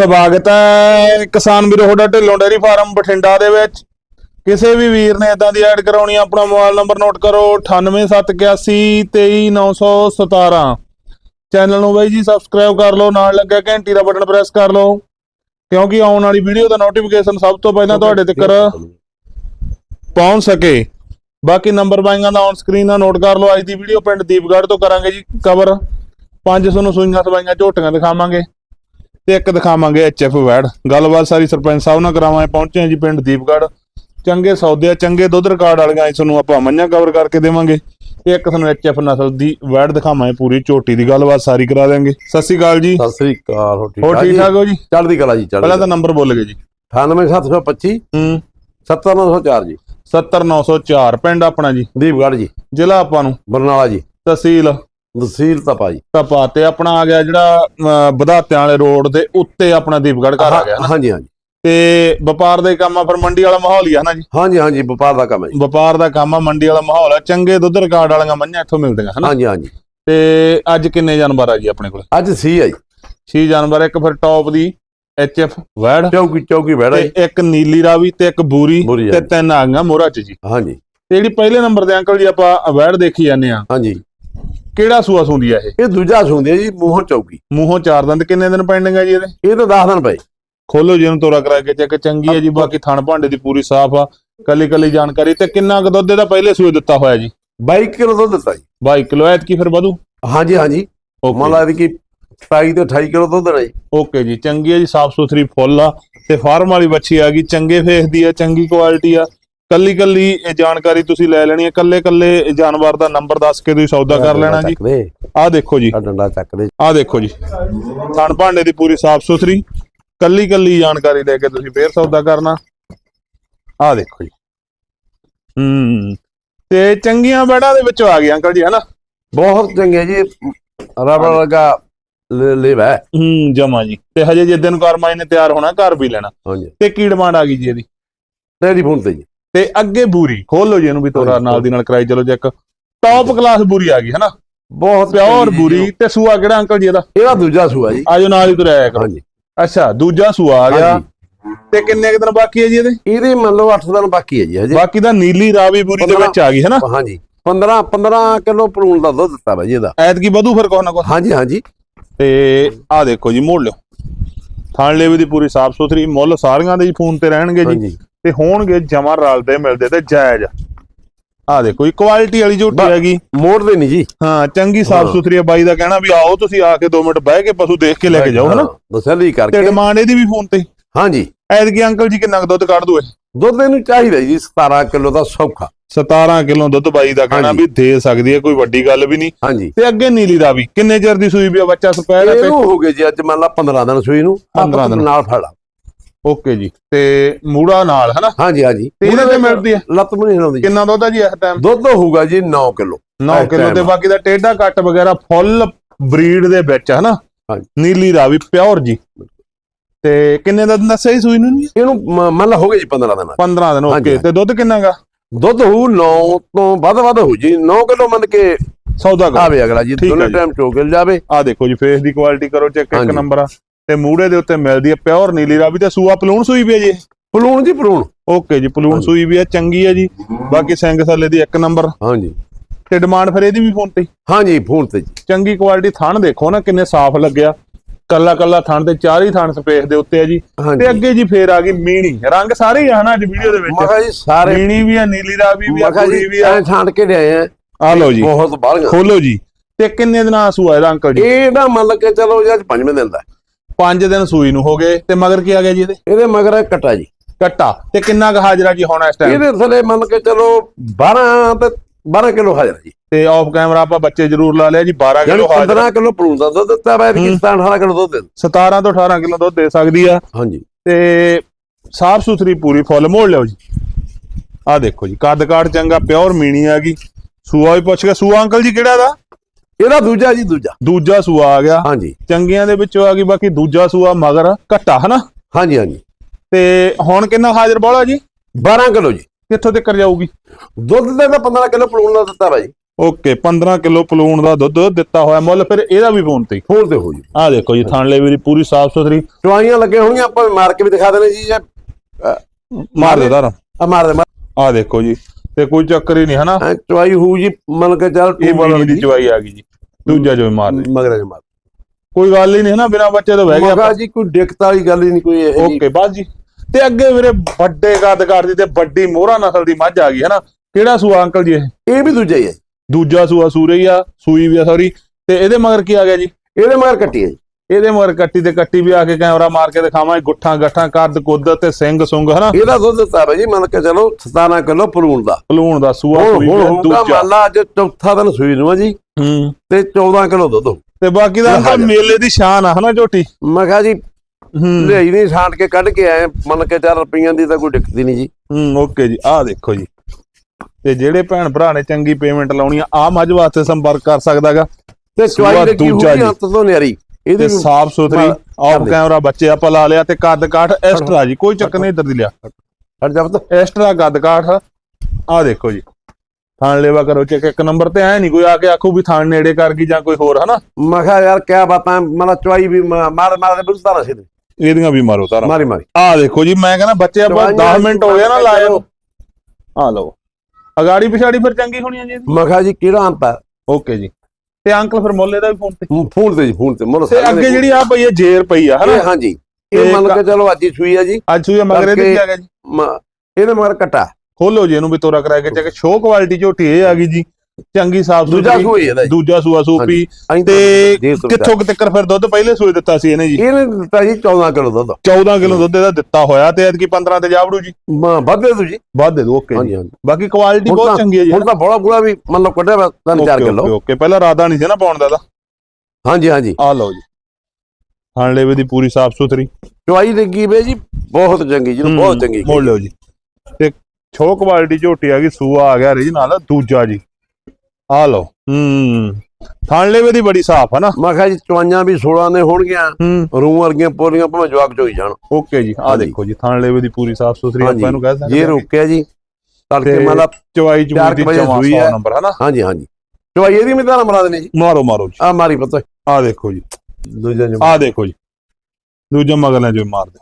ਸਵਾਗਤ ਹੈ ਕਿਸਾਨ ਵੀਰੋ ਤੁਹਾਡਾ ਢਿੱਲੋਂ ਡੇਰੀ ਫਾਰਮ ਬਠਿੰਡਾ ਦੇ ਵਿੱਚ। ਕਿਸੇ ਵੀ ਵੀਰ ਨੇ ਇਦਾਂ ਦੀ ਐਡ ਕਰਾਉਣੀ ਆਪਣਾ ਮੋਬਾਈਲ ਨੰਬਰ ਨੋਟ ਕਰੋ 9871823917 ਚੈਨਲ ਨੂੰ ਬਾਈ ਜੀ ਸਬਸਕ੍ਰਾਈਬ ਕਰ ਲਓ ਨਾਲ ਲੱਗਿਆ ਘੰਟੀ ਦਾ ਬਟਨ ਪ੍ਰੈਸ ਕਰ ਲਓ ਕਿਉਂਕਿ ਆਉਣ ਵਾਲੀ ਵੀਡੀਓ ਦਾ ਨੋਟੀਫਿਕੇਸ਼ਨ ਸਭ ਤੋਂ ਪਹਿਲਾਂ ਤੁਹਾਡੇ ਤੱਕ ਪਹੁੰਚ ਸਕੇ। ਬਾਕੀ ਨੰਬਰ ਬਾਈਆਂ ਦਾ ਔਨ ਸਕਰੀਨ ਨਾਲ ਨੋਟ ਕਰ ਲਓ ਅੱਜ ਦੀ ਵੀਡੀਓ ਪਿੰਡ ਦੀਪਗੜ੍ਹ ਤੋਂ ਕਰਾਂਗੇ ਜੀ ਕਵਰ ਪੰਜ ਤੁਹਾਨੂੰ ਸੂਈਆਂ ਸਵਾਈਆਂ ਝੋਟੀਆਂ ਦਿਖਾਵਾਂਗੇ। ਤੇ ਇੱਕ ਦਿਖਾਵਾਂਗੇ ਐਚਐਫ ਵੈੜ। ਗੱਲਬਾਤ ਸਾਰੀ ਸਰਪੰਚ ਸਾਹਿਬ ਨਾਲ ਕਰਾਵਾਂਗੇ। ਪਹੁੰਚੇ ਜੀ ਪਿੰਡ ਦੀਪਗੜ੍ਹ। ਚੰਗੇ ਸੌਦੇ ਚੰਗੇ ਦੁੱਧ ਰਿਕਾਰਡ ਵਾਲੀਆਂ ਅੱਜ ਤੁਹਾਨੂੰ ਆਪਾਂ ਮੰਨਿਆ ਕਵਰ ਕਰਕੇ ਦੇਵਾਂਗੇ। ਤੇ ਇੱਕ ਤੁਹਾਨੂੰ ਐਚਐਫ ਨਸਲ ਦੀ ਵੈੜ ਦਿਖਾਵਾਂਗੇ ਪੂਰੀ ਝੋਟੀ ਦੀ ਗੱਲਬਾਤ ਸਾਰੀ ਕਰਾ ਦੇਵਾਂਗੇ ਸਤਿ ਸ਼੍ਰੀ ਅਕਾਲ ਜੀ। ਸਤਿ ਸ੍ਰੀ ਅਕਾਲ ਹੋ ਠੀਕ ਠੀਕ ਠਾਕ ਹੋ ਜੀ? ਚੜ੍ਹਦੀ ਕਲਾ ਜੀ ਪਹਿਲਾਂ ਚੜ੍ਹਦੀ ਤਾਂ ਨੰਬਰ ਬੋਲਗੇ ਜੀ। 98725 ਹੂੰ। 70904 ਜੀ। 70904 ਪਿੰਡ ਆਪਣਾ ਜੀ। ਦੀਪਗੜ੍ਹ ਜੀ। ਜ਼ਿਲ੍ਹਾ ਆਪਾਂ ਨੂੰ। ਬਰਨਾਲਾ ਜੀ। ਤਹਿਸੀਲ ਤਪਾ ਜੀ ਤਪਾ ਤੇ ਆਪਣਾ ਆ ਗਿਆ ਜਿਹੜਾ ਵਧਾਤਿਆਂ ਵਾਲੇ ਰੋਡ ਦੇ ਉੱਤੇ ਆਪਣਾ ਦੀਪਗੜ੍ਹ ਘਰ ਆ ਗਿਆ ਨਾ। ਹਾਂਜੀ ਹਾਂਜੀ। ਤੇ ਵਪਾਰ ਦੇ ਕੰਮ ਆ ਫਿਰ ਮੰਡੀ ਵਾਲਾ ਮਾਹੌਲ ਹੀ ਆ ਨਾ ਜੀ? ਹਾਂਜੀ ਹਾਂਜੀ ਵਪਾਰ ਦਾ ਕੰਮ ਹੈ ਜੀ। ਵਪਾਰ ਦਾ ਕੰਮ ਆ ਮੰਡੀ ਵਾਲਾ ਮਾਹੌਲ ਆ। ਚੰਗੇ ਦੁੱਧ ਰਿਕਾਰਡ ਵਾਲੀਆਂ ਮੱਝਾਂ ਇੱਥੋਂ ਮਿਲਦੀਆਂ ਹਨਾ। ਹਾਂਜੀ ਹਾਂਜੀ। ਤੇ ਅੱਜ ਕਿੰਨੇ ਜਾਨਵਰ ਆ ਜੀ ਆਪਣੇ ਕੋਲ? ਅੱਜ ਸੀ ਹੈ ਜੀ। 6 ਜਾਨਵਰ ਇੱਕ ਫਿਰ ਟੌਪ ਦੀ ਐਚਐਫ ਵੈੜ। ਚੌਕੀ ਚੌਕੀ ਬੈਠਾ ਤੇ ਇੱਕ ਨੀਲੀ ਰਾਵੀ ਤੇ ਇੱਕ ਬੂਰੀ ਆ ਤੇ। ਤਿੰਨ ਆ ਗਈਆਂ ਮੋਹਰਾ ਚ ਜੀ। ਹਾਂਜੀ। ਤੇ ਜਿਹੜੀ ਪਹਿਲੇ ਨੰਬਰ ਦੇ ਅੰਕਲ ਜੀ ਆਪਾਂ ਵੈੜ ਦੇਖੀ ਜਾਂਦੇ ਆ ਹਾਂਜੀ। ਕਿਹੜਾ ਸੂਆ ਸੁੰਦੀ ਆ ਇਹ? ਇਹ ਦੂਜਾ ਸੁਣਦੇ ਜੀ ਮੂੰਹੋਂ ਚੌਕੀ ਮੂੰਹੋਂ ਚਾਰ ਦੰਦ ਕਿੰਨੇ ਦਿਨ ਪੈਂਡਿੰਗ ਆ ਜੀ ਇਹਦੇ? ਇਹ ਤਾਂ 10 ਦਿਨ ਪਏ। ਖੋਲੋ ਜੀ ਇਹਨੂੰ ਤੋਰਾ ਕਰਾ ਕੇ ਚੈੱਕ ਚੰਗੀ ਹੈ ਜੀ ਬਾਕੀ ਥਣ ਭਾਂਡੇ ਦੀ ਪੂਰੀ ਸਾਫ਼ ਆ ਕੱਲੀ ਕੱਲੀ ਜਾਣਕਾਰੀ। ਤੇ ਕਿੰਨਾ ਕੁ ਦੁੱਧ ਇਹਦਾ ਪਹਿਲੇ ਸੂਏ ਦਿੱਤਾ ਹੋਇਆ ਜੀ? 22 ਕਿਲੋ ਦੁੱਧ ਦਿੱਤਾ ਜੀ। 22 ਕਿਲੋ ਐਤਕੀ ਫਿਰ ਵਧੂ? ਹਾਂਜੀ ਹਾਂਜੀ। ਮੰਨ ਲਾ ਕਿ 27 ਤੇ 28 ਕਿਲੋ ਦੁੱਧ ਜੀ। ਓਕੇ ਜੀ ਚੰਗੀ ਹੈ ਜੀ ਸਾਫ਼ ਸੁਥਰੀ ਫੁੱਲ ਆ। ਤੇ ਫਾਰਮ ਵਾਲੀ ਬੱਚੀ ਆ ਗਈ ਚੰਗੇ ਫੇਸ ਦੀ ਆ ਚੰਗੀ ਕੁਆਲਿਟੀ ਆ। ਕੱਲੀ ਕੱਲੀ ਇਹ ਜਾਣਕਾਰੀ ਤੁਸੀਂ ਲੈ ਲੈਣੀ ਹੈ। ਕੱਲੇ ਕੱਲੇ ਜਾਨਵਰ ਦਾ ਨੰਬਰ ਦੱਸ ਕੇ ਤੁਸੀਂ ਸੌਦਾ ਕਰ ਲੈਣਾ ਜੀ। ਆਹ ਦੇਖੋ ਜੀ। ਆਹ ਡੰਡਾ ਚੱਕ ਦੇ। ਆਹ ਦੇਖੋ ਜੀ। ਥਣ ਭਾਂਡੇ ਦੀ ਪੂਰੀ ਸਾਫ਼ ਸੁਥਰੀ ਕੱਲੀ ਕੱਲੀ ਜਾਣਕਾਰੀ ਲੈ ਕੇ ਤੁਸੀਂ ਫੇਰ ਸੌਦਾ ਕਰਨਾ। ਆਹ ਦੇਖੋ ਜੀ। ਹੂੰ। ਤੇ ਚੰਗੀਆਂ ਬੈੜਾਂ ਦੇ ਵਿੱਚੋਂ ਆ ਗਈ ਅੰਕਲ ਜੀ ਹਨਾ? ਬਹੁਤ ਚੰਗੇ ਜੀ। ਰਬੜ ਲਗਾ ਲੇਵਾ ਹੈ। ਹੂੰ ਜਮਾ ਜੀ। ਤੇ ਹਜੇ ਜਿੱਦਨ ਕਰਮਾਈ ਨੇ ਤਿਆਰ ਹੋਣਾ ਘਰ ਵੀ ਲੈਣਾ। ਤੇ ਕੀ ਡਿਮਾਂਡ ਆ ਗਈ ਜੀ ਇਹਦੀ? ਟੈਲੀਫੋਨ ਤੇ ਜੀ। ਤੇ ਅੱਗੇ ਬੂਰੀ ਖੋਲ ਲਓ ਜੀ ਇਹਨੂੰ ਵੀ ਤੋਰਾ ਨਾਲ ਦੀ ਨਾਲ ਕਰਾਈ ਚਲੋ ਚੈੱਕ ਟੌਪ ਕਲਾਸ ਬੂਰੀ ਆ ਗਈ ਹਨਾ? ਬਹੁਤ ਪਿਓਰ ਜੀ। ਬੂਰੀ ਤੇ ਸੂਆ ਕਿਹੜਾ ਅੰਕਲ ਜੀ ਇਹਦਾ? ਇਹਦਾ ਦੂਜਾ ਸੂਆ ਜੀ। ਆਜੋ ਨਾਲ ਹੀ ਤੁਰਿਆ ਆਇਆ ਕਰੋ। ਹਾਂਜੀ। ਅੱਛਾ ਦੂਜਾ ਸੂਆ ਆ ਗਿਆ। ਤੇ ਕਿੰਨੇ ਕੁ ਦਿਨ ਬਾਕੀ ਹੈ ਜੀ ਇਹਦੇ? ਇਹਦੇ ਮੰਨ ਲਓ 8 ਦਿਨ ਬਾਕੀ ਹੈ ਜੀ ਹਜੇ। ਬਾਕੀ ਦਾ ਨੀਲੀ ਰਾਵੀ ਬੂਰੀ ਦੇ ਵਿੱਚ ਆ ਗਈ ਹੈ ਨਾ ਹਾਂਜੀ। 15 15 ਕਿਲੋ ਪਰੂਣ ਦਾ ਦੁੱਧ ਦਿੱਤਾ ਬਾਈ ਇਹਦਾ। ਐਤਕੀ ਵਧੂ ਫਿਰ ਕੁਛ ਨਾ ਕੁਛ? ਹਾਂਜੀ ਹਾਂਜੀ। ਤੇ ਆ ਦੇਖੋ ਜੀ ਮੋੜ ਲਿਓ। ਥਾਣ ਲੇਵੇ ਦੀ ਪੂਰੀ ਸਾਫ਼ ਸੁਥਰੀ ਮੁੱਲ ਸਾਰੀਆਂ ਦੇ ਜੀ ਫੋਨ ਤੇ ਰਹਿਣਗੇ ਜੀ। ਹਾਂਜੀ। ਤੇ ਹੋਣਗੇ ਜਮਾ ਰਲਦੇ ਮਿਲਦੇ ਤੇ ਜਾਇਜ਼। ਆ ਦੇਖੋ ਜੀ ਕੁਆਲਿਟੀ ਵਾਲੀ ਝੋਟੀ। ਹੈਗੀ। ਮੋੜਦੇ ਨਹੀਂ ਜੀ। ਹਾਂ ਚੰਗੀ ਸਾਫ਼ ਹਾਂ। ਸੁਥਰੀ ਆ ਬਾਈ ਦਾ ਕਹਿਣਾ ਵੀ ਆਓ ਤੁਸੀਂ ਆ ਕੇ 2 ਮਿੰਟ ਬਹਿ ਕੇ ਪਸ਼ੂ ਦੇਖ ਕੇ ਲੈ ਕੇ ਜਾਓ ਹਨਾ? ਤਸੱਲੀ ਤੇ ਕਰਕੇ। ਡਿਮਾਂਡ ਇਹਦੀ ਵੀ ਫੋਨ ਤੇ। ਹਾਂਜੀ ਐਤਕੀ ਅੰਕਲ ਜੀ ਕਿੰਨਾ ਦੁੱਧ ਕੱਢ ਦੂ ਇਹ ਦੁੱਧ ਇਹਨੂੰ ਚਾਹੀਦਾ ਜੀ 17 ਕਿਲੋ ਦਾ ਸੌਖਾ। 17 ਕਿਲੋ ਦੁੱਧ ਬਾਈ ਦਾ ਕਹਿਣਾ। ਵੀ ਦੇ ਸਕਦੀ ਹੈ ਕੋਈ ਵੱਡੀ ਗੱਲ ਵੀ ਨਹੀਂ। ਤੇ ਅੱਗੇ ਨੀਲੀ ਦਾ ਵੀ। ਕਿੰਨੇ ਚਿਰ ਦੀ ਸੂਈ ਵੀ ਆ ਬੱਚਾ ਸਪੈਰ ਹੈ ਤੇ? ਹੋ ਗਏ ਜੀ ਅੱਜ ਮੰਨ ਲਾ 15 ਦਿਨ ਸੂਈ ਨੂੰ 15 ਦਿਨ। ਨਾਲ ਫੜਾ ਓਕੇ ਜੀ ਤੇ ਮੂੜਾ ਨਾਲ ਹਨਾ? ਹਾਂਜੀ ਹਾਂਜੀ। ਤੇ ਇਹਦੇ ਤੇ ਮਿਲਦੀ ਹੈ ਲੱਤ ਵੀ ਨਹੀਂ ਹਿਲਾਉਂਦੀ। ਕਿੰਨਾ ਦੁੱਧ ਆ ਜੀ ਇਸ ਟਾਈਮ ਦੁੱਧ ਹੋਊਗਾ ਜੀ 9 ਕਿਲੋ। 9 ਇਸ ਕਿਲੋ ਤੇ। ਬਾਕੀ ਦਾ ਟੇਡਾ ਕੱਟ ਵਗੈਰਾ ਫੁੱਲ ਬਰੀਡ ਦੇ ਵਿੱਚ ਹਨਾ? ਹਾਂਜੀ। ਨੀਲੀ ਰਾਵੀ ਪਿਓਰ ਜੀ। ਤੇ ਕਿੰਨੇ ਦਾ ਦੱਸਿਆ ਸੀ ਸੂਈ ਨੂੰ ਜੀ ਇਹਨੂੰ ਮੰਨ ਲਾ ਹੋ ਗਏ ਜੀ 15 ਦਿਨ 15 ਦਿਨ ਓਕੇ। ਤੇ ਦੁੱਧ ਕਿੰਨਾਗਾ? ਦੁੱਧ ਹੋਊ 9 ਤੋਂ ਵੱਧ ਵੱਧ ਹੋ ਜੀ। 9 ਕਿਲੋ ਮੰਨ ਕੇ ਸੌਦਾ ਕਰ। ਆਵੇ ਅਗਲਾ ਜੀ। ਹੈ ਦੋਨੇ। ਟਾਈਮ ਚੋਕਲ ਜਾਵੇ। ਆ ਦੇਖੋ ਜੀ ਫੇਸ ਦੀ ਕੁਆਲਿਟੀ ਕਰੋ ਚੈੱਕ ਇੱਕ। ਨੰਬਰ ਆ। ਤੇ ਮੂੜੇ ਦੇ ਉੱਤੇ ਮਿਲਦੀ ਹੈ ਪਿਓਰ ਨੀਲੀ ਰਾਵੀ ਤੇ ਸੂਆ ਪਲੂਣ ਸੂਈ ਵੀ ਹੈ ਜੀ? ਪਲੂਣ ਜੀ ਪਲੂਣ। ਓਕੇ ਜੀ ਪਲੂਣ। ਸੂਈ ਵੀ ਹੈ ਚੰਗੀ ਹੈ ਜੀ। ਬਾਕੀ ਸਿੰਘ ਸਾਲੇ ਦੀ ਇੱਕ ਨੰਬਰ। ਹਾਂਜੀ। ਤੇ ਡਿਮਾਂਡ ਫਿਰ ਇਹਦੀ ਵੀ ਫੋਨ ਤੇ? ਹੀ। ਹਾਂਜੀ ਫੋਨ ਤੇ ਜੀ। ਚੰਗੀ ਕੁਆਲਿਟੀ ਥਣ ਦੇਖੋ ਨਾ ਕਿੰਨੇ ਸਾਫ਼ ਲੱਗਿਆ। ਕੱਲਾ ਕੱਲਾ ਥਣ ਤੇ ਚਾਰ ਹੀ ਥਣ ਸਪੇਸ ਦੇ ਉੱਤੇ ਆ ਜੀ। ਤੇ ਅੱਗੇ ਜੀ ਫੇਰ ਆ ਗਈ ਮੀਣੀ। ਰੰਗ ਸਾਰੇ ਹੀ ਆ ਹਨਾ ਅੱਜ ਵੀਡੀਓ ਦੇ ਵਿੱਚ? ਕਿਹਾ ਜੀ ਸਾਰੇ ਮੀਣੀ ਵੀ ਆ ਨੀਲੀ ਰਾਵੀ ਵੀ ਆ ਜੀ ਵੀ ਆ ਛਾਂਟ ਕੇ ਲਿਆਏ ਆ ਆ ਲਓ ਜੀ। ਬਹੁਤ ਬਾਹਲੀਆਂ। ਖੋਲੋ ਜੀ। ਤੇ ਕਿੰਨੇ ਦਿਨਾਂ ਸੂਆ ਇਹਦਾ ਅੰਕਲ ਜੀ? ਇਹ ਨਾ ਮੰਨ ਕੇ ਚਲੋ ਜੀ ਅੱਜ ਪੰਜਵੇਂ ਦਿਨ ਦਾ ਪੰਜ ਦਿਨ ਸੂਈ ਨੂੰ ਹੋ ਗਏ ਤੇ ਮਗਰ ਕੀ ਆ ਗਿਆ ਜੀ ਇਹਦੇ? ਇਹਦੇ ਮਗਰ ਹੈ ਕਟਾ ਜੀ। ਕੱਟਾ। ਤੇ ਕਿੰਨਾ ਕੁ ਹਾਜ਼ਰਾ ਜੀ ਹੋਣਾ ਇਸ ਟਾਈਮ ਇਹਦੇ ਥਲੇ ਮੰਨ ਕੇ ਚਲੋ 12 ਤੇ 12 ਕਿਲੋ ਹਾਜ਼ਰ ਜੀ। ਤੇ ਆਫ ਕੈਮਰਾ ਆਪਾਂ ਬੱਚੇ ਜ਼ਰੂਰ ਲਾ ਲਿਆ ਜੀ 12 ਯਾਨੀ ਕਿਲੋ ਹਾਜ਼ਰ। 15 ਕਿਲੋ ਪਰੂਨ ਦਾ ਦੁੱਧ ਦਿੱਤਾ ਬਾਅਦ ਹੂੰ। ਕਿਸਤਾਨ 18 ਕਿਲੋ ਦੁੱਧ ਦੇ 17 ਤੋਂ 18 ਕਿਲੋ ਦੁੱਧ ਦੇ ਸਕਦੀ ਆ। ਹਾਂਜੀ। ਤੇ ਸਾਫ਼ ਸੁਥਰੀ ਪੂਰੀ ਫੁੱਲ ਮੋੜ ਲਿਓ ਜੀ। ਆ ਦੇਖੋ ਜੀ ਕੱਦ ਕਾਠ ਚੰਗਾ ਪਿਓਰ ਮੀਣੀ ਆ ਗਈ। ਸੂਆ ਵੀ ਪੁੱਛ ਗਿਆ ਸੂਆ ਅੰਕਲ ਜੀ ਕਿਹੜਾ ਦਾ? ਇਹਦਾ ਦੂਜਾ ਜੀ ਦੂਜਾ। ਦੂਜਾ ਸੂਆ ਆ ਗਿਆ। ਹਾਂਜੀ। ਚੰਗੀਆਂ ਦੇ ਵਿੱਚੋਂ ਆ ਗਈ ਬਾਕੀ ਦੂਜਾ ਸੂਆ ਮਗਰ ਘੱਟਾ ਹਨਾ? ਹਾਂਜੀ ਹਾਂਜੀ। ਤੇ ਹੁਣ ਕਿੰਨਾ ਹਾਜ਼ਰ ਬੋਲਾ ਜੀ? 12 ਕਿਲੋ ਜੀ। ਕਿੱਥੋਂ ਤੱਕ ਜਾਊਗੀ? ਦੁੱਧ ਦਾ ਤਾਂ 15 ਕਿਲੋ ਪਰੂਨ ਦਾ ਦਿੱਤਾ ਬਾਈ ਓਕੇ 15 ਕਿਲੋ ਪਲੂਣ ਦਾ ਦੁੱਧ ਦਿੱਤਾ ਹੋਇਆ ਮੁੱਲ ਫਿਰ ਇਹਦਾ ਵੀ ਫੋਨ ਤੇ। ਫੋਨ ਤੇ ਹੋ ਜੀ। ਆਹ ਦੇਖੋ ਜੀ ਥਣ ਲੇਵੇ ਦੀ ਪੂਰੀ ਸਾਫ਼ ਸੁਥਰੀ। ਚੁਆਈਆਂ ਲੱਗੇ ਹੋਣਗੀਆਂ ਆਪਾਂ ਮਾਰ ਕੇ ਵੀ ਦਿਖਾ ਦੇਣੇ ਜੀ ਇਹ ਮਾਰ ਦੇ ਧਾਰਾ। ਆ ਮਾਰ ਦੇ ਆਹ ਦੇਖੋ ਜੀ ਤੇ ਕੋਈ ਚੱਕਰ ਹੀ ਨਹੀਂ ਹਨਾ? ਐਂ ਚੁਆਈ ਹੋਊ ਜੀ ਮੰਨ ਕੇ ਚੱਲ ਟੂ ਬੀਜੀ ਦੀ ਚਵਾਈ ਆ ਗਈ ਜੀ। ਦੂਜਾ ਜੋ ਮਾਰ ਦੇ। ਮਗਰ ਜੇ ਮਾਰ ਕੋਈ ਗੱਲ ਹੀ ਨਹੀਂ ਹਨਾ ਬਿਨਾ ਬੱਚੇ ਤੋਂ ਬਹਿ ਗਿਆ ਮਗਾ ਜੀ ਕੋਈ ਦਿੱਕਤ ਵਾਲੀ ਗੱਲ ਹੀ ਨਹੀਂ ਕੋਈ ਇਹ ਓਕੇ ਬਸ ਜੀ। ਤੇ ਅੱਗੇ ਵੀਰੇ ਵੱਡੇ ਕੱਦ ਕਰਦੀ ਤੇ ਵੱਡੀ ਮੋਹਰਾ ਨਸਲ ਦੀ ਮੱਝ ਆ ਗਈ ਹਨਾ? ਕਿਹੜਾ ਸੂਆ ਅੰਕਲ ਜੀ ਇਹ? ਇਹ ਵੀ ਦੂਜਾ ਹੀ ਹੈ। ਦੂਜਾ ਸੂਆ ਸੂਰਈ ਆ ਸੂਈ ਵੀ ਆ ਸੌਰੀ ਤੇ ਇਹਦੇ ਮਗਰ ਕੀ ਆ ਗਿਆ ਜੀ? ਇਹਦੇ ਮਗਰ ਕੱਟੀ ਹੈ ਜੀ। ਇਹਦੇ ਮਗਰ ਕੱਟੀ ਤੇ ਕੱਟੀ ਵੀ ਆ ਕੇ ਕੈਮਰਾ ਮਾਰ ਕੇ ਦਿਖਾਵਾਂ ਗੁੱਠਾਂ ਗੱਠਾਂ ਕੱਦ ਕੁੱਦ ਤੇ ਸਿੰਘ ਸੁੰਗ ਹਨਾ? ਇਹਦਾ ਦੁੱਧ ਬਈ ਜੀ ਮੰਨ ਕੇ ਚਲੋ 17 ਕਿਲੋ ਪਲੂਣ ਦਾ। ਪਲੂਣ ਦਾ ਸੂਆ ਸੂਈ ਦੂਜਾ। ਮੰਨ ਲਾ ਅੱਜ ਚੌਥਾ ਦਿਨ ਸੂਈ ਨੂੰ ਆ ਜੀ। ਹੂੰ। ਤੇ 14 ਕਿਲੋ ਦੁੱਧ। ਤੇ ਬਾਕੀ ਦਾ ਅੰਕਲ ਮੇਲੇ ਦੀ ਸ਼ਾਨ ਆ ਹਨਾ ਝੋਟੀ? ਮੈਂ ਕਿਹਾ ਜੀ ਹੂੰ। ਲਿਆਈ ਨਹੀਂ ਛਾਂਟ ਕੇ ਕੱਢ ਕੇ ਆਏ। ਮੰਨ ਕੇ ਚੱਲ ਰੁਪਈਆਂ ਦੀ ਤਾਂ ਕੋਈ ਦਿੱਕਤ ਹੀ ਨਹੀਂ ਜੀ। ਹੂੰ ਓਕੇ ਜੀ। ਆਹ ਦੇਖੋ ਜੀ। ਤੇ ਜਿਹੜੇ ਭੈਣ ਭਰਾ ਨੇ ਚੰਗੀ ਪੇਮੈਂਟ ਲਾਉਣੀ ਆ ਆ ਮੱਝ ਵਾਸਤੇ ਸੰਪਰਕ ਕਰ ਸਕਦਾਗਾ ਤੇ ਚੁਆਈ ਲੱਗੀ ਦੂਜਾ ਹੋਈ। ਅੰਤ ਤੋਂ ਨਿਆਰੀ। ਇਹਦੇ ਸਾਫ਼ ਸੁਥਰੀ ਆਫ ਦੇ। ਕੈਮਰਾ ਬੱਚੇ ਆਪਾਂ ਲਾ ਲਿਆ ਤੇ ਕੱਦ ਕਾਠ ਐਕਸਟਰਾ ਜੀ ਕੋਈ ਚੱਕਰ ਨਹੀਂ ਇੱਧਰ ਦੀ ਲਿਆ। ਹਟ ਜਾ ਪੁੱਤ। ਐਕਸਟਰਾ ਕੱਦ ਕਾਠ। ਆਹ ਦੇਖੋ ਜੀ। ਥਾਣ ਲੈਵਾ ਕਰੋ ਚੈੱਕ ਇੱਕ ਨੰਬਰ ਤੇ ਐ ਨਹੀਂ ਕੋਈ ਆ ਕੇ ਆਖੂ ਵੀ ਥਾਣ ਨੇੜੇ ਕਰ ਗਈ ਜਾਂ ਕੋਈ ਹੋਰ ਹਨਾ? ਮੈਂ ਕਿਹਾ ਯਾਰ ਕਿਆ ਬਾਤਾਂ ਮਤਲਬ ਚੁਆਈ ਵੀ ਮ- ਮਾਰ ਮਾਰ ਦੇ ਨਾ ਸੀ ਇਹਦੀਆਂ ਵੀ ਮਾਰੋ ਤਾਰਾ। ਮਾਰੀ ਮਾਰੀ। ਆਹ ਦੇਖੋ ਜੀ ਮੈਂ ਕਹਿੰਦਾ ਬੱਚੇ ਆਪਾਂ ਚਵਾਈਆਂ 10 ਮਿੰਟ ਹੋ ਗਏ ਨਾ ਨੂੰ। ਆ ਲਓ। ਅਗਾੜੀ ਪਿਛਾੜੀ ਫਿਰ ਚੰਗੀ ਹੋਣੀ ਆ ਜੀ? ਮੈਂ ਕਿਹਾ ਜੀ ਕਿਹੜਾ ਅੰਤ ਹੈ ਓਕੇ ਜੀ। ਤੇ ਅੰਕਲ ਫਿਰ ਮੁੱਲੇ ਦਾ ਵੀ ਫੋਨ ਤੇ? ਫੋਨ ਤੇ ਜੀ ਫੋਨ ਤੇ ਮੁੱਲ ਤੇ ਅੱਗੇ ਜਿਹੜੀ ਆ ਪਈ ਹੈ ਜੇਰ ਪਈ ਆ ਹਨਾ? ਤੇ ਇਹ ਮੰਨ ਕ- ਚਲੋ ਅੱਜ ਹੀ ਸੂਈ ਆ ਜੀ। ਅੱਜ ਸੂਈ ਮਗਰੇ ਦੇ ਆ ਗਿਆ ਜੀ। ਮ- ਇਹਦੇ ਮਗਰ ਕਟਾ। ਖੋਲੋ ਜੀ ਇਹਨੂੰ ਵੀ ਤੋਰਾ ਕਰਾ ਕੇ ਚੈੱਕ। ਸ਼ੋ ਕੁਆਲਿਟੀ ਝੋਟੀ ਇਹ ਆ ਗਈ ਜੀ। ਚੰਗੀ ਸਾਫ਼ ਦੂਜਾ ਸੂਈ ਇਹਦਾ ਜੀ। ਦੂਜਾ ਸੂਆ ਸੂਪੀ। ਤੇ ਤੋਂ ਕਿੱਥੋਂ ਕਿ ਤੱਕ ਫਿਰ ਦੁੱਧ ਪਹਿਲੇ ਸੂਏ ਦਿੱਤਾ ਸੀ ਇਹਨੇ ਜੀ? ਇਹਨੇ ਦਿੱਤਾ ਜੀ 14 ਕਿਲੋ ਦੁੱਧ। 14 ਕਿਲੋ ਦੁੱਧ ਇਹਦਾ ਦਿੱਤਾ ਹੋਇਆ ਤੇ ਐਤਕੀ 15 ਤੇ ਜਾਵੜੂ ਜੀ। ਮ- ਵੱਧ ਦੇ ਦੂ ਜੀ। ਵੱਧ ਦੇ ਦੋ ਓਕੇ ਜੀ। ਬਾਕੀ ਕੁਆਲਿਟੀ ਬਹੁਤ ਤਾਂ- ਚੰਗੀ ਹੈ ਜੀ। ਹੁਣ ਤਾਂ ਬੋਲਾ ਬੁਲਾ ਵੀ ਮੰਨ ਲਓ ਕੱਢਿਆ ਤਿੰਨ 4 ਓਕੇ, ਕਿਲੋ। Okay okay. ਪਹਿਲਾਂ ਰਾਦਾ ਨਹੀਂ ਸੀ ਨਾ ਪਾਉਣ ਦਾ ਇਹਦਾ ਹਾਂਜੀ ਹਾਂਜੀ। ਆ ਲਓ ਜੀ। ਹਾਂ ਲੇਵੇ ਦੀ ਪੂਰੀ ਸਾਫ਼ ਸੁਥਰੀ। ਚੁਆਈ ਲੱਗੀ ਵੇ ਜੀ ਬਹੁਤ ਚੰਗੀ ਜੀ ਬਹੁਤ ਚੰਗੀ ਮੋੜ ਲਿਓ ਜੀ। ਤੇ ਛੋ ਕੁਆਲਿਟੀ ਝੋਟੀ ਆ ਗਈ ਸੂਆ ਆ ਗਿਆ ਰੀਜਨਲ ਦੂਜਾ ਜੀ। ਆ ਲਓ। ਹੂੰ। ਥਾਣ ਲੇਵੇ ਦੀ ਬੜੀ ਸਾਫ਼ ਹੈ ਨਾ। ਮੈਂ ਕਿਹਾ ਜੀ ਚੁਆਈਆਂ ਵੀ 16 ਨੇ ਹੋਣਗੀਆਂ। ਰੂਹ ਵਰਗੀਆਂ ਪੋਰੀਆਂ ਭਾਵੇਂ ਜਵਾਕ ਚੋਈ ਜਾਣ। ਓਕੇ ਜੀ ਆ। ਦੇਖੋ ਜੀ ਥਾਣ ਲੇਵੇ ਦੀ ਪੂਰੀ ਸਾਫ਼ ਸੁਥਰੀ। ਆਪਾਂ ਇਹਨੂੰ ਕਹਿ ਸਕਦੇ ਜੇ ਰੁਕਿਆ ਜੀ ਤੜਕੇ ਮਤਲਬ ਚਵਾਈ ਚਾਰ ਚਮੂਦੀ ਕੁ ਵਜੇ ਚਵਾਂ ਸੂਈ ਹੈ। ਨੰਬਰ ਹੈ ਨਾ ਹਾਂਜੀ ਹਾਂਜੀ। ਚੁਆਈ ਇਹਦੀ ਮੈਂ ਤਾਂ ਮਰਾ ਦੇਣੀ ਜੀ। ਮਾਰੋ ਮਾਰੋ ਜੀ। ਆ ਮਾਰੀ ਪਤਾ। ਆ ਦੇਖੋ ਜੀ। ਦੂਜਾ ਆ ਦੇਖੋ ਜੀ। ਦੂਜਾ ਮਗਰ ਲੈ ਜੋ ਮਾਰ ਦੇ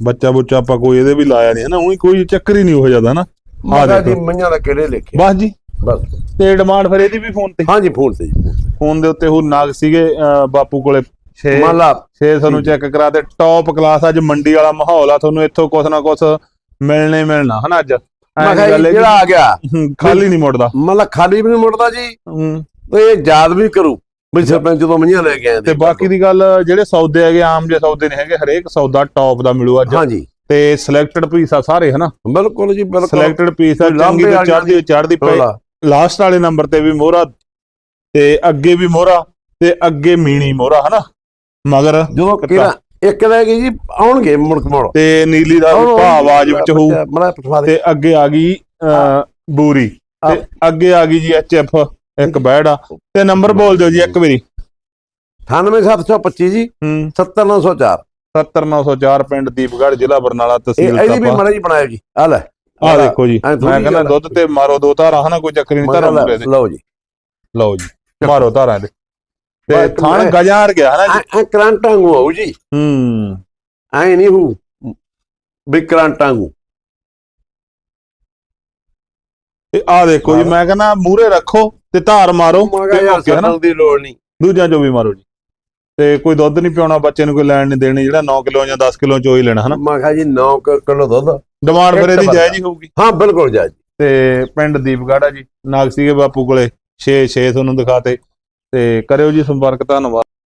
ਬੱਚਾ ਬੁੱਚਾ ਆਪਾਂ ਕੋਈ ਇਹਦੇ ਵੀ ਲਾਇਆ ਨਹੀਂ ਹੈ ਨਾ ਉਹੀ ਕੋਈ ਚੱਕਰ ਹੀ ਨਹੀਂ ਹੋ ਜਾਂਦਾ ਨਾ ਮੈਂ ਕਿਹਾ ਜੀ ਦੇਖੋ। ਮਈਆਂ ਦਾ ਕਿਹੜੇ ਲਿਖੇ? ਬਸ ਜੀ। ਬਸ। ਤੇ ਡਿਮਾਂਡ ਫਿਰ ਇਹਦੀ ਵੀ ਫੋਨ ਤੇ? ਹਾਂਜੀ ਫੋਨ ਤੇ ਜੀ ਫੋਨ ਦੇ ਉੱਤੇ ਉਹ ਨਾਗ ਸੀਗੇ ਬਾਪੂ ਕੋਲੇ 6 ਮੰਨ ਲਾ 6 ਤੁਹਾਨੂੰ ਚੈੱਕ ਕਰਾ ਤੇ ਟੌਪ ਕਲਾਸ ਅੱਜ ਮੰਡੀ ਵਾਲਾ ਮਾਹੌਲ ਆ ਤੁਹਾਨੂੰ ਇੱਥੋਂ ਕੁਛ ਨਾ ਕੁਛ ਮਿਲਣੇ ਮਿਲਣਾ ਹਨਾ ਅੱਜ? ਮੈਂ ਜਿਹੜਾ ਆ ਗਿਆ। ਖਾਲੀ ਨਹੀਂ ਮੁੜਦਾ। ਮੰਨ ਲਾ ਖਾਲੀ ਵੀ ਨਹੀਂ ਮੁੜਦਾ ਜੀ। ਹੂੰ। ਤੇ ਇਹ ਯਾਦ ਵੀ ਕਰੂ। ਵੀ ਸਰਪੰਚ ਜਦੋਂ ਮਈਆਂ ਲੈ ਕੇ ਆਏ ਤੇ ਬਾਕੀ ਦੀ ਗੱਲ ਜਿਹੜੇ ਸੌਦੇ ਹੈਗੇ ਆਮ ਜੇ ਸੌਦੇ ਨਹੀਂ ਹੈਗੇ ਹਰੇਕ ਸੌਦਾ ਟੌਪ ਦਾ ਮਿਲੂ ਅੱਜ। ਹਾਂਜੀ। ਤੇ ਸਿਲੈਕਟਡ ਪੀਸ ਆ ਸਾਰੇ ਹਨਾ? ਬਿਲਕੁਲ ਜੀ ਬਿਲਕੁਲ। ਸਿਲੈਕਟਡ ਪੀਸ ਆ ਚੰਗੀ ਤੇ ਚੜਦੀ ਚੜਦੀ ਪਈ। ਲਾਸਟ ਵਾਲੇ ਨੰਬਰ ਤੇ ਵੀ ਮੋਹਰਾ ਤੇ ਅੱਗੇ ਵੀ ਮੋਹਰਾ ਤੇ ਅੱਗੇ ਮੀਣੀ ਮੋਹਰਾ ਹਨਾ? ਮਗਰ ਜਦੋਂ ਕਿਹੜਾ ਇੱਕ ਰਹਿ ਗਈ ਜੀ ਆਉਣਗੇ ਮੁੜਕ ਮੋੜ। ਤੇ ਨੀਲੀ ਦਾ ਭਾ ਆਵਾਜ਼ ਵਿੱਚ ਹੋਊ। ਤੇ ਅੱਗੇ ਆ ਗਈ ਬੂਰੀ। ਤੇ ਅੱਗੇ ਆ ਗਈ ਜੀ ਐਚਐਫ ਇੱਕ ਬੈੜ ਆ। ਤੇ ਨੰਬਰ ਬੋਲ ਦਿਓ ਜੀ ਇੱਕ ਵਾਰੀ। 98725 ਜੀ ਹੂੰ। 70904 70904 ਪਿੰਡ ਦੀਪਗੜ੍ਹ ਜ਼ਿਲ੍ਹਾ ਬਰਨਾਲਾ ਤਹਿਸੀਲ ਇਹਦੀ ਵੀ ਮੜਾ ਜੀ ਬਣਾਇਆ ਜੀ। ਆ ਲੈ। ਆ ਦੇਖੋ ਜੀ। ਮੈਂ ਕਹਿੰਦਾ। ਦੁੱਧ ਤੇ ਮਾਰੋ ਦੋ ਧਾਰਾਂ ਹਨਾ? ਕੋਈ ਚੱਕਰ ਨਹੀਂ ਧਾਰਾਂ ਮੂਰੇ ਦੇ। ਲਓ ਜੀ। ਲਓ ਜੀ ਮਾਰੋ ਧਾਰਾਂ ਦੇ ਤੇ ਥਾਣ ਗਜਾਰ ਗਿਆ ਹਨਾ ਜੀ? ਕਰੰਟਾਂ ਨੂੰ ਆਉ ਜੀ। ਹੂੰ। ਐ ਨਹੀਂ ਹੂ। ਵੀ ਕਰੰਟਾਂ ਨੂੰ ਤੇ ਆ ਦੇਖੋ ਜੀ ਮੈਂ ਕਹਿੰਦਾ ਮੂਰੇ ਰੱਖੋ। ਤੇ ਧਾਰ ਮਾਰੋ ਮਗਾ ਯਾਰ ਦੀ ਲੋੜ ਨਹੀਂ। ਦੂਜਿਆਂ ਚੋਂ ਵੀ ਮਾਰੋ ਜੀ। ਤੇ ਕੋਈ ਦੁੱਧ ਨਹੀਂ ਪਿਆਉਣਾ ਬੱਚੇ ਨੂੰ ਕੋਈ ਲੈਣ ਨਹੀਂ ਦੇਣੀ ਜਿਹੜਾ 9 ਕਿਲੋ ਜਾਂ 10 ਕਿਲੋ ਚੋ ਹੀ ਲੈਣਾ ਹਨਾ ਮੈਂ ਕਿਹਾ ਜੀ 9 ਕਿਲੋ ਦੁੱਧ। ਡਿਮਾਂਡ ਫਿਰ ਇਹਦੀ। ਜਾਇਜ਼ ਹੀ ਹੋਊਗੀ। ਹਾਂ ਬਿਲਕੁਲ ਜਾਇਜ਼। ਤੇ ਪਿੰਡ ਦੀਪਗੜ੍ਹ ਆ ਜੀ ਨਾਗ ਸੀਗੇ ਬਾਪੂ ਕੋਲੇ। 6 6 ਤੁਹਾਨੂੰ ਦਿਖਾਤੇ। ਤੇ ਕਰਿਓ ਜੀ ਸੰਪਰਕ ਧੰਨਵਾਦ।